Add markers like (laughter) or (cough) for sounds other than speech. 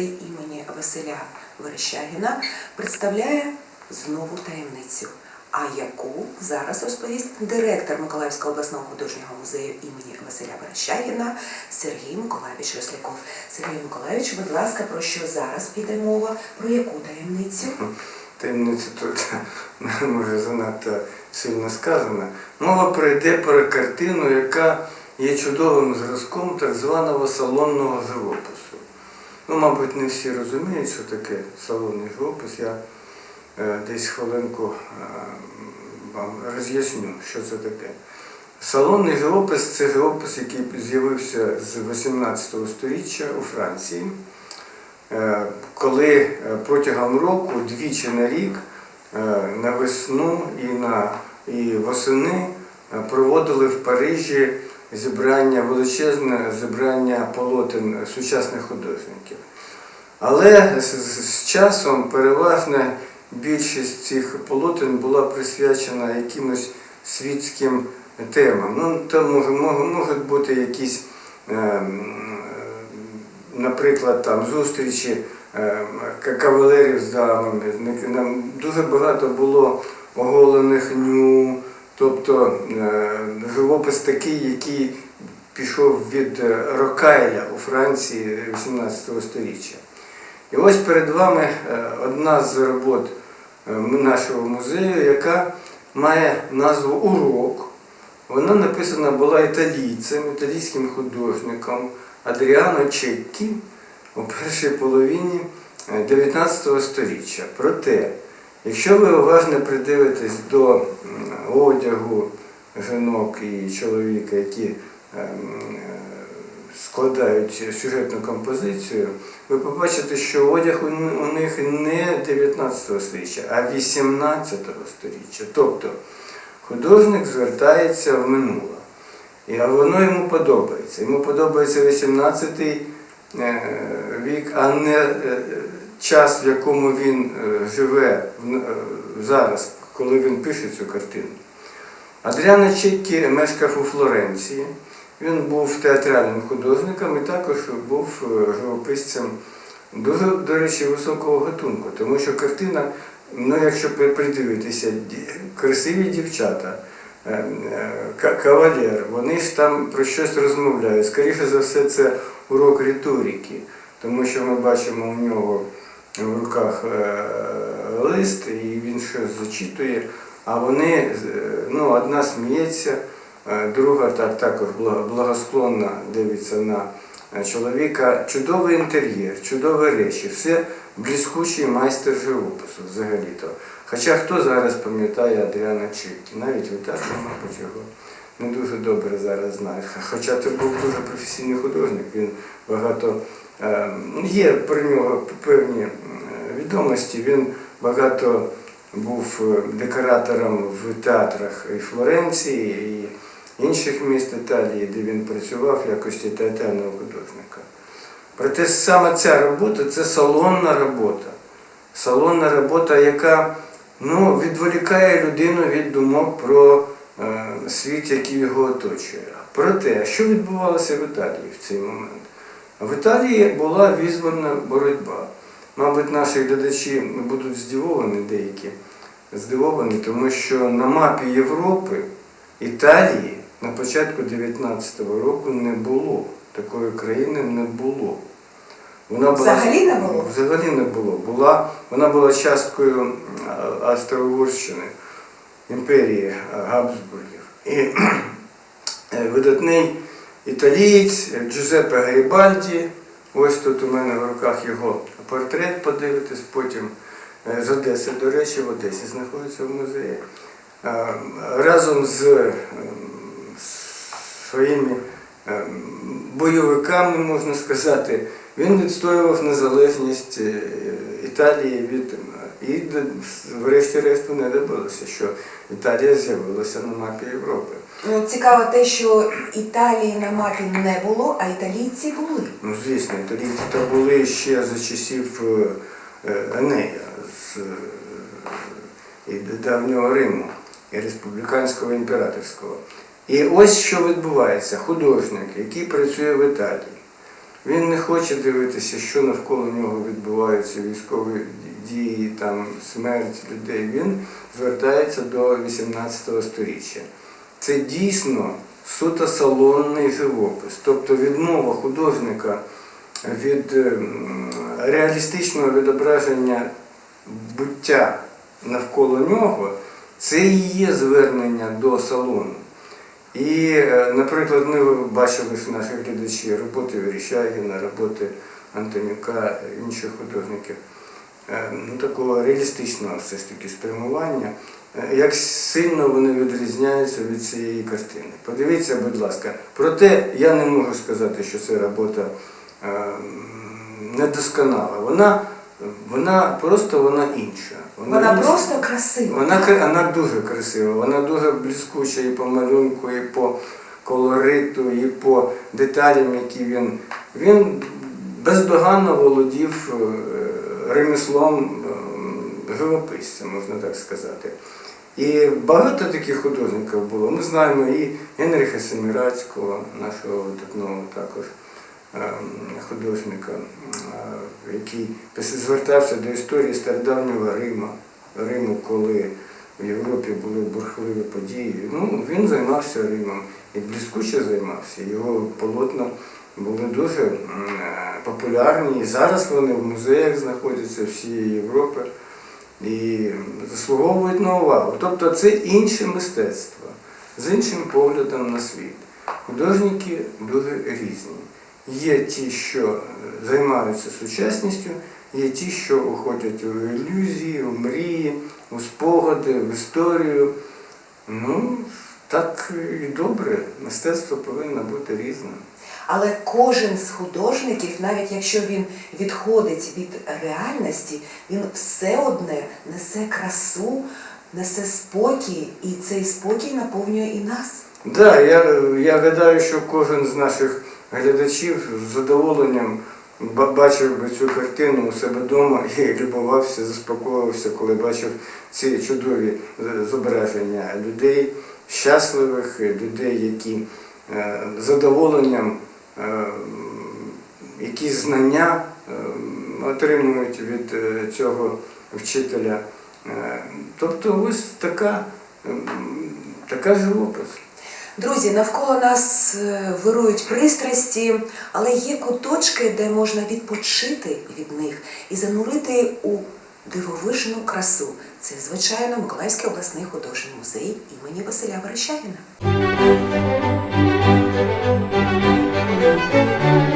музей імені Василя Верещагіна представляє знову таємницю. А яку зараз розповість директор Миколаївського обласного художнього музею імені Василя Верещагіна Сергій Миколаївич Росляков. Сергій Миколаївич, будь ласка, про що зараз піде мова? Про яку таємницю? Таємниця тут (laughs) може занадто сильно сказана. Мова пройде про картину, яка є чудовим зразком так званого салонного живопису. Ну, мабуть, не всі розуміють, що таке салонний живопис. Я е, десь хвилинку е, вам роз'ясню, що це таке. Салонний живопис це живопис, який з'явився з 18 століття у Франції. Е, коли е, протягом року двічі на рік е, на весну і на і восени е, проводили в Парижі зібрання величезне зібрання полотен сучасних художників. Але з, з- часом переважна більшість цих полотен була присвячена якимось світським темам. Ну, там може- можуть бути якісь е, наприклад, там зустрічі е, кавалерів з дамами. Нам дуже багато було оголених ню, тобто е, живопис такий, який пішов від е, Рокайля у Франції 18 століття. І ось перед вами е, одна з робот нашого музею, яка має назву Урок. Вона написана була італійцем, італійським художником Адріано Чеккі у першій половині е, 19 століття. Проте, якщо ви уважно придивитесь до одягу жінок і чоловіка, які ем, складають сюжетну композицію, ви побачите, що одяг у них не 19 століття, а 18 століття. Тобто художник звертається в минуле. І воно йому подобається. Йому подобається 18 е, вік, а не е, час, в якому він е, живе е, зараз, коли він пише цю картину. Адріано Чеккі мешкав у Флоренції. Він був театральним художником і також був е, живописцем дуже, до речі, високого гатунку, тому що картина, ну якщо придивитися, красиві дівчата, кавалер, вони ж там про щось розмовляють. Скоріше за все, це урок риторики, тому що ми бачимо у нього в руках е, лист, і він щось зачитує, а вони, е, ну, одна сміється, е, друга так також благо- благосклонно дивиться на чоловіка. Чудовий інтер'єр, чудові речі, все блискучий майстер живопису взагалі-то. Хоча хто зараз пам'ятає Адріана Чеккі, навіть ви мабуть, його не дуже добре зараз знають. Хоча це був дуже професійний художник, він багато є про нього певні е, відомості. Він багато був е, декоратором в театрах і Флоренції, і інших міст Італії, де він працював в якості театрального художника. Проте саме ця робота це салонна робота. Салонна робота, яка ну, відволікає людину від думок про е, світ, який його оточує. Проте, що відбувалося в Італії в цей момент? В Італії була визвольна боротьба. Мабуть, наші глядачі будуть здивовані деякі, здивовані, тому що на мапі Європи Італії на початку 19-го року не було. Такої країни не було. Вона Взагалі не було? Взагалі не було. Була, вона була часткою Австро-Угорщини, імперії Габсбургів. І е, видатний італієць Джузеппе Гарібальді, ось тут у мене в руках його портрет, подивитись, потім е, з Одеси, до речі, в Одесі знаходиться в музеї. Е, Разом з ем, своїми бойовиками, можна сказати, він відстоював незалежність е, Італії від і врешті-решту не добилося, що Італія з'явилася на мапі Європи. Ну, цікаво те, що Італії на мапі не було, а італійці були. Ну, звісно, італійці то були ще за часів е, е, Енея з е, давнього Риму і республіканського імператорського. І ось що відбувається: художник, який працює в Італії, Він не хоче дивитися, що навколо нього відбуваються військові дії, там смерть людей. Він звертається до 18 століття. Це дійсно суто салонний живопис, тобто відмова художника від ем, реалістичного відображення буття навколо нього, це і є звернення до салону. І, е, наприклад, ми бачили ж наші глядачі роботи Верещагіна, роботи Антонюка, інших художників, е, ну, такого реалістичного все ж таки спрямування. Е, Як сильно вони відрізняються від цієї картини. Подивіться, будь ласка. Проте я не можу сказати, що це робота е, недосконала. Вона, вона просто вона інша. Вона інша. просто красива. Вона, вона дуже красива, вона дуже блискуча і по малюнку, і по колориту, і по деталям, які він. Він бездоганно володів е, ремеслом е, живописця, можна так сказати. І багато таких художників було. Ми знаємо і Генріха Семірацького, нашого видатного також ем, художника, е, який звертався до історії стародавнього Рима, Риму, коли в Європі були бурхливі події. Ну, він займався Римом і блискуче займався. Його полотна були дуже е, популярні. І зараз вони в музеях знаходяться всієї Європи і заслуговують на увагу. Тобто це інше мистецтво з іншим поглядом на світ. Художники дуже різні. Є ті, що е, займаються сучасністю, є ті, що уходять у ілюзії, у мрії, у спогади, в історію. Ну, так і добре. Мистецтво повинно бути різним. Але кожен з художників, навіть якщо він відходить від реальності, він все одне несе красу, несе спокій, і цей спокій наповнює і нас. Да, я, я гадаю, що кожен з наших глядачів з задоволенням бачив би цю картину у себе вдома і любувався, заспокоювався, коли бачив ці чудові е, зображення людей, щасливих, людей, які е, задоволенням е, якісь знання е, отримують від е, цього вчителя. Е, Тобто ось така, ем, така живопис. Друзі, навколо нас е, вирують пристрасті, але є куточки, де можна відпочити від них і занурити у дивовижну красу. Це, звичайно, Миколаївський обласний художній музей імені Василя Верещагіна. Música